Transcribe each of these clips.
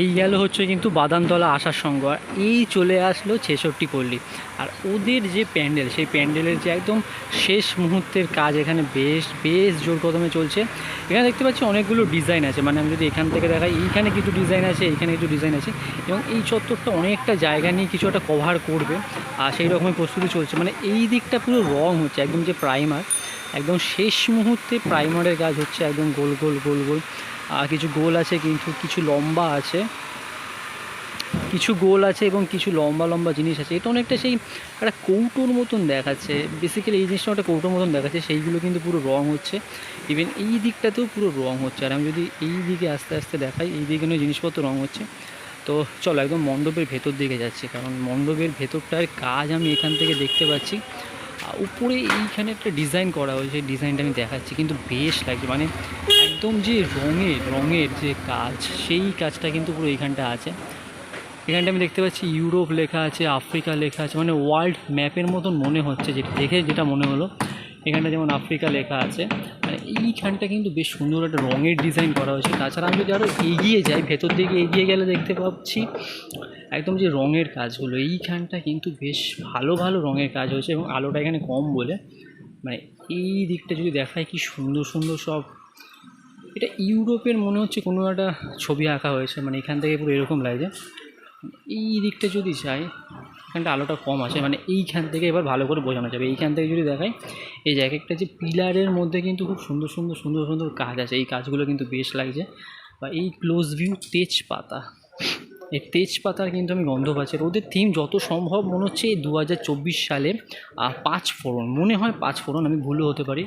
এই গেল হচ্ছে কিন্তু বাদামতলা আসার সঙ্গ। এই চলে আসলো ছেষট্টি পল্লী। আর ওদের যে প্যান্ডেল, সেই প্যান্ডেলের যে একদম শেষ মুহূর্তের কাজ এখানে বেশ বেশ জোর কদমে চলছে। এখানে দেখতে পাচ্ছি অনেকগুলো ডিজাইন আছে। মানে আমি যদি এখান থেকে দেখাই, এইখানে কিছু ডিজাইন আছে, এইখানে কিছু ডিজাইন আছে। এবং এই চত্বরটা অনেকটা জায়গা নিয়ে কিছু একটা কভার করবে। আর সেই রকমের প্রস্তুতি চলছে। মানে এই দিকটা পুরো রং হচ্ছে, একদম যে প্রাইমার একদম শেষ মুহূর্তে প্রাইমারের কাজ হচ্ছে একদম গোল গোল গোল গোল। কিছু গোল আছে কিন্তু কিছু লম্বা আছে। কিছু গোল আছে এবং কিছু লম্বা লম্বা জিনিস আছে। এটা অনেকটা সেই একটা কৌটোর মতন দেখাচ্ছে। বেসিক্যালি এই জিনিসটা একটা কৌটোর মতন দেখাচ্ছে। সেইগুলো কিন্তু পুরো রং হচ্ছে। ইভেন এই দিকটাতেও পুরো রং হচ্ছে। আর আমি যদি এই দিকে আস্তে আস্তে দেখাই, এই দিকে জিনিসপত্র রং হচ্ছে। তো চলো একদম মণ্ডপের ভেতর দিকে যাচ্ছি। কারণ মণ্ডপের ভেতরটার কাজ আমি এখান থেকে দেখতে পাচ্ছি। উপরে এইখানে একটা ডিজাইন করা হয়েছে ডিজাইনটা আমি দেখাচ্ছি, কিন্তু বেশ লাগছে। মানে একদম যে রঙের রঙের যে কাজ, সেই কাজটা কিন্তু পুরো এইখানটা আছে। এখানটা আমি দেখতে পাচ্ছি, ইউরোপ লেখা আছে, আফ্রিকা লেখা আছে মানে ওয়ার্ল্ড ম্যাপের মতন মনে হচ্ছে, যেটা দেখে যেটা মনে হলো। এখানটা যেমন আফ্রিকা লেখা আছে মানে এইখানটা কিন্তু বেশ সুন্দর একটা রঙের ডিজাইন করা হয়েছে। তাছাড়া আমি যদি আরও এগিয়ে যাই, ভেতর দিকে এগিয়ে গেলে দেখতে পাচ্ছি একদম যে রঙের কাজগুলো, এইখানটা কিন্তু বেশ ভালো ভালো রঙের কাজ হয়েছে এবং আলোটা এখানে কম বলে। মানে এই দিকটা যদি দেখায় কি সুন্দর সুন্দর সব। এটা ইউরোপের মনে হচ্ছে কোনো একটা ছবি আঁকা হয়েছে মানে এখান থেকে পুরো এরকম লাগছে এই দিকটা যদি যাই এখানটা আলোটা কম আছে মানে এইখান থেকে এবার ভালো করে বোঝানো যাবে। এইখান থেকে যদি দেখাই, এই যে এক একটা যে পিলারের মধ্যে কিন্তু খুব সুন্দর সুন্দর সুন্দর সুন্দর কাজ আছে। এই কাজগুলো কিন্তু বেশ লাগছে। বা এই ক্লোজ ভিউ তেজপাতা, এই তেজপাতার কিন্তু আমি গন্ধ পাচ্ছি। ওদের থিম যত সম্ভব মনে হচ্ছে দু হাজার চব্বিশ সালে পাঁচ ফোড়ন। মনে হয় পাঁচ ফোড়ন, আমি ভুলও হতে পারি।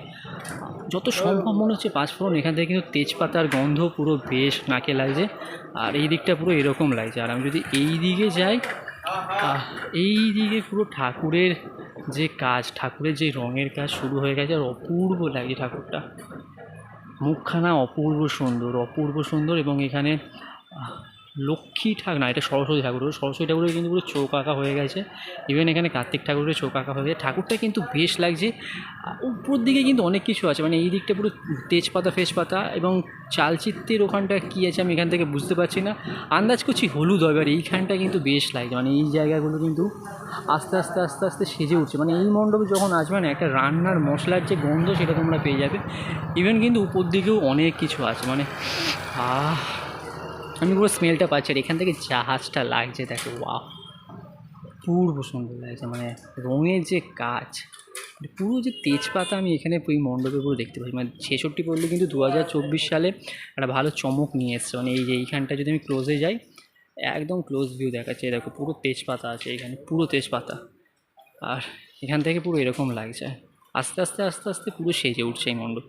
যত সম্ভব মনে হচ্ছে পাঁচ ফোড়ন, এখান থেকে কিন্তু তেজপাতার গন্ধ পুরো বেশ নাকে লাগছে। আর এই দিকটা পুরো এরকম লাগছে। আর আমি যদি এই দিকে যাই এই দিকে পুরো ঠাকুরের যে কাজ, ঠাকুরের যে রঙের কাজ শুরু হয়ে গেছে আর অপূর্ব লাগে ঠাকুরটা। মুখখানা অপূর্ব সুন্দর অপূর্ব সুন্দর এবং এখানে লক্ষ্মী ঠাকুর, না, এটা সরস্বতী ঠাকুর সরস্বতী ঠাকুরের কিন্তু পুরো চোখ আঁকা হয়ে গেছে। ইভেন এখানে কার্তিক ঠাকুরের চোখ আঁকা হয়ে গেছে। ঠাকুরটা কিন্তু বেশ লাগছে। উপর দিকে কিন্তু অনেক কিছু আছে। মানে এই দিকটা পুরো তেজপাতা ফেজপাতা এবং চালচিত্রের ওখানটা কী আছে আমি এখান থেকে বুঝতে পারছি না। আন্দাজ করছি হলুদ হবে, আর এইখানটা কিন্তু বেশ লাগছে। মানে এই জায়গাগুলো কিন্তু আস্তে আস্তে আস্তে আস্তে সেজে উঠছে। মানে এই মণ্ডপে যখন আসবে না, একটা রান্নার মশলার যে গন্ধ সেটা তোমরা পেয়ে যাবে। ইভেন কিন্তু উপর দিকেও অনেক কিছু আছে। মানে আহ আমি পুরো স্মেলটা পাচ্ছি আর এখান থেকে জাহাজটা লাগছে, দেখো ওয়া পূর্ব সুন্দর লাগছে মানে রঙের যে কাজ মানে পুরো যে তেজপাতা আমি এখানে এই মণ্ডপে পুরো দেখতে পাচ্ছি। মানে ছেষট্টি পড়লে কিন্তু দু হাজার চব্বিশ সালে একটা ভালো চমক নিয়ে এসছে। মানে এই যে এইখানটা যদি আমি ক্লোজে যাই, একদম ক্লোজ ভিউ দেখাচ্ছে। দেখো, পুরো তেজপাতা আছে এখানে, পুরো তেজপাতা। আর এখান থেকে পুরো এরকম লাগছে। আস্তে আস্তে আস্তে আস্তে পুরো সেজে উঠছে এই মণ্ডপ।